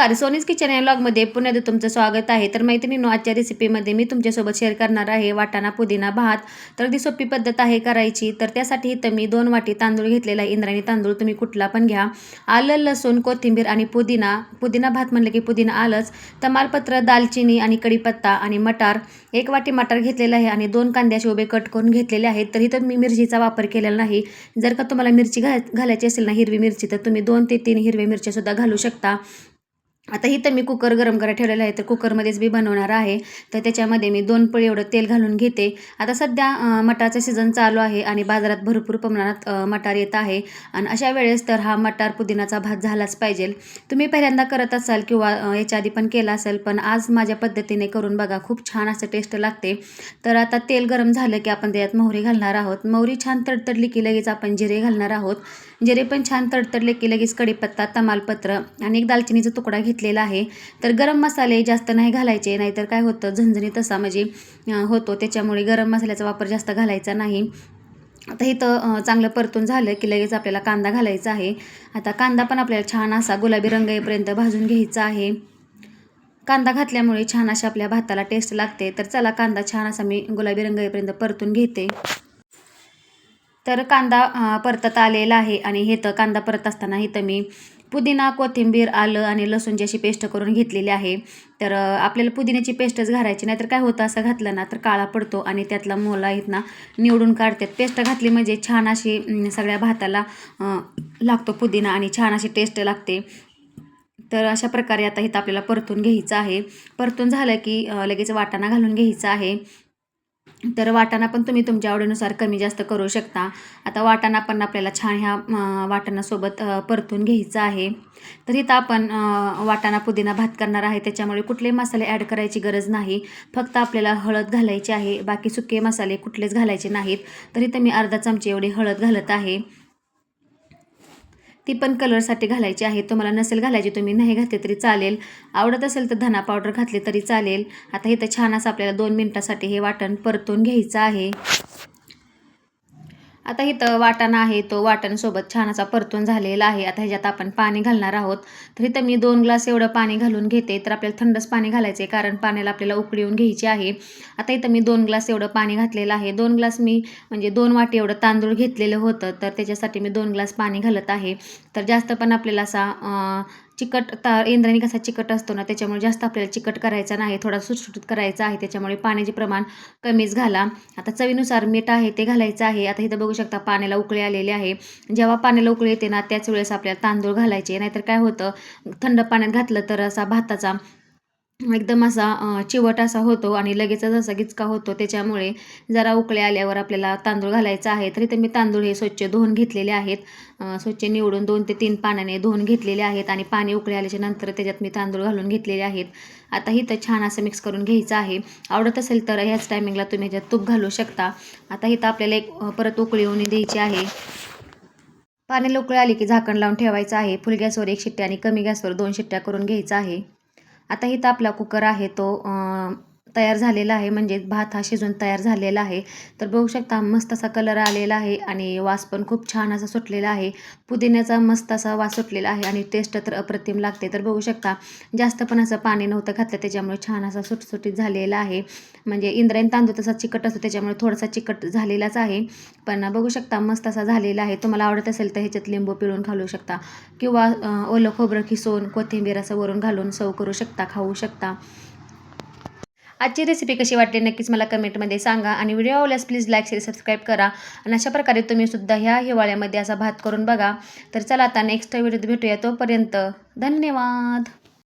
नमस्कार सोनीज किचन या ब्लॉगमध्ये पुण्यात तुमचं स्वागत आहे. तर मैत्रिणींनो आजच्या रेसिपीमध्ये मी तुमच्यासोबत शेअर करणार आहे वाटाणा पुदिना भात. तर ती सोपी पद्धत आहे करायची. तर त्यासाठी इथं मी दोन वाटी तांदूळ घेतलेला आहे. इंद्रायणी तांदूळ तुम्ही कुठला पण घ्या. आलं लसूण कोथिंबीर आणि पुदिना. पुदिना भात म्हणलं की पुदिना आलंच. तमालपत्र दालचिनी आणि कढीपत्ता आणि मटार. एक वाटी मटार घेतलेला आहे आणि दोन कांद्याचे उभे कट करून घेतलेले आहेत. तर इथं मी मिरचीचा वापर केलेला नाही. जर का तुम्हाला मिरची घा घालायची असेल ना हिरवी मिरची तर तुम्ही दोन ते तीन हिरव्या मिरच्यासुद्धा घालू शकता. आता इथं मी कुकर गरम करायला ठेवलेलं आहे तर कुकरमध्येच मी बनवणार आहे. तर त्याच्यामध्ये मी दोन पळी एवढं तेल घालून घेते. आता सध्या मटारचं सीझन चालू आहे आणि बाजारात भरपूर प्रमाणात मटार येत आहे. आणि अशा वेळेस तर हा मटार पुदिनाचा भात झालाच पाहिजे. तुम्ही पहिल्यांदा करत असाल किंवा याच्या आधी पण केला असेल पण आज माझ्या पद्धतीने करून बघा खूप छान असं टेस्ट लागते. तर आता तेल गरम झालं की आपण त्यात मोहरी घालणार आहोत. मोहरी छान तडतडली की लगेच आपण जिरे घालणार आहोत. जिरे पण छान तडतडले की लगेच कढीपत्ता तमालपत्र आणि एक दालचिनीचा तुकडा घेतलेला आहे. तर गरम मसाले जास्त नाही घालायचे नाहीतर काय होतं झणझणीत असा म्हणजे होतो. त्याच्यामुळे गरम मसाल्याचा वापर जास्त घालायचा नाही. आता इथं चांगलं परतून झालं की लगेच आपल्याला कांदा घालायचा आहे. आता कांदा पण आपल्याला छान असा गुलाबी रंग येईपर्यंत भाजून घ्यायचा आहे. कांदा घातल्यामुळे छान अशा आपल्या भाताला टेस्ट लागते. तर चला कांदा छान असा मी गुलाबी रंग येईपर्यंत परतून घेते. तर कांदा परतत आलेला आहे आणि हे तर कांदा परत असताना इथं मी पुदिना कोथिंबीर आलं आणि लसूणची अशी पेस्ट करून घेतलेली आहे तर आपल्याला पुदिन्याची पेस्टच घालायची नाही तर काय होतं असं घातलं ना तर काळा पडतो आणि त्यातला मोला आहेत ना निवडून काढतात. पेस्ट घातली म्हणजे छान अशी सगळ्या भाताला लागतो पुदिना आणि छान अशी टेस्ट लागते. तर अशा प्रकारे आता इथं आपल्याला परतून घ्यायचं आहे. परतून झालं की लगेच वाटाणा घालून घ्यायचा आहे. तर वाटाणा पण तुम्ही तुमच्या आवडीनुसार कमी जास्त करू शकता. आता वाटाणा पण आपल्याला छान ह्या वाटाणासोबत परतून घ्यायचं आहे. तर इथं आपण वाटाणा पुदिना भात करणार आहे. त्याच्यामुळे कुठले मसाले ॲड करायची गरज नाही. फक्त आपल्याला हळद घालायची आहे. बाकी सुके मसाले कुठलेच घालायचे नाहीत. तर इथं मी अर्धा चमचे एवढी हळद घालत आहे. ती पण कलरसाठी घालायची आहे. तुम्हाला नसेल घालायची तुम्ही नाही घातली तरी चालेल. आवडत असेल तर धना पावडर घातली तरी चालेल. आता इथं छान असं आपल्याला दोन मिनटासाठी हे वाटण परतून घ्यायचं आहे. आता इथं वाटाणा आहे तो वाटणसोबत छान असा परतून झालेला आहे. आता ह्याच्यात आपण पाणी घालणार आहोत. तर इथं मी दोन ग्लास एवढं पाणी घालून घेते. तर आपल्याला थंडच पाणी घालायचं आहे कारण पाण्याला आपल्याला उकळी येऊन घ्यायची आहे. आता इथं मी दोन ग्लास एवढं पाणी घातलेलं आहे. दोन ग्लास मी म्हणजे दोन वाटी एवढं तांदूळ घेतलेलं होतं. तर त्याच्यासाठी मी दोन ग्लास पाणी घालत आहे. तर जास्त पण आपल्याला असा चिकट ता इंद्रायणी कसा चिकट असतो ना त्याच्यामुळे जास्त आपल्याला चिकट करायचा नाही थोडा सुटसुटीत करायचा आहे त्याच्यामुळे पाण्याचे प्रमाण कमीच घाला. आता चवीनुसार मीठ आहे ते घालायचं आहे. आता इथं बघू शकता पाण्याला उकळी आलेले आहे. जेव्हा पाण्याला उकळी येते ना त्याच वेळेस आपल्याला तांदूळ घालायचे. नाहीतर काय होतं थंड पाण्यात घातलं तर असा भाताचा एकदम असा चिवट असा होतो आणि लगेचच असा गिचका होतो. त्याच्यामुळे जरा उकळे आल्यावर आपल्याला तांदूळ घालायचा आहे. तरी तर मी तांदूळ हे स्वच्छ धुवून घेतलेले आहेत. स्वच्छ निवडून दोन ते तीन पाण्याने धुवून घेतलेले आहेत आणि पाणी उकळे आल्याच्यानंतर त्याच्यात मी तांदूळ घालून घेतलेले आहेत. आता इथं छान असं मिक्स करून घ्यायचं आहे. आवडत असेल तर ह्याच टायमिंगला तुम्ही ह्याच्यात तूप घालू शकता. आता इथं आपल्याला एक परत उकळी येऊन द्यायची आहे. पाणी उकळी आली की झाकण लावून ठेवायचं आहे. फुल गॅसवर एक शिट्ट्या आणि कमी गॅसवर दोन शिट्ट्या करून घ्यायचं आहे. आता इथं आपला कुकर आहे तो तयार झालेला आहे म्हणजे भात हा शिजून तयार झालेला आहे. तर बघू शकता मस्त असा कलर आलेला आहे आणि वास पण खूप छान असा सुटलेला आहे. पुदिन्याचा मस्त असा वास सुटलेला आहे आणि टेस्ट तर अप्रतिम लागते. तर बघू शकता जास्त पण असं पाणी नव्हतं घातलं त्याच्यामुळे छान असा सुटसुटीत झालेला आहे. म्हणजे इंद्रायण तांदूळ तसा चिकट असतो त्याच्यामुळे थोडासा चिकट झालेलाच आहे. पण बघू शकता मस्त असा झालेला आहे. तुम्हाला आवडत असेल तर ह्याच्यात लिंबू पिळून घालू शकता किंवा ओलं खोबरं किसून कोथिंबीर असं वरून घालून सव करू शकता खाऊ शकता. आजची रेसिपी कशी वाटली नक्कीच मला कमेंटमध्ये सांगा आणि व्हिडिओ आवडल्यास प्लीज लाईक शेअर सबस्क्राईब करा. आणि अशा प्रकारे तुम्ही सुद्धा ह्या हिवाळ्यामध्ये असा भात करून बघा. तर चला आता नेक्स्ट व्हिडिओत भेटूया तोपर्यंत धन्यवाद.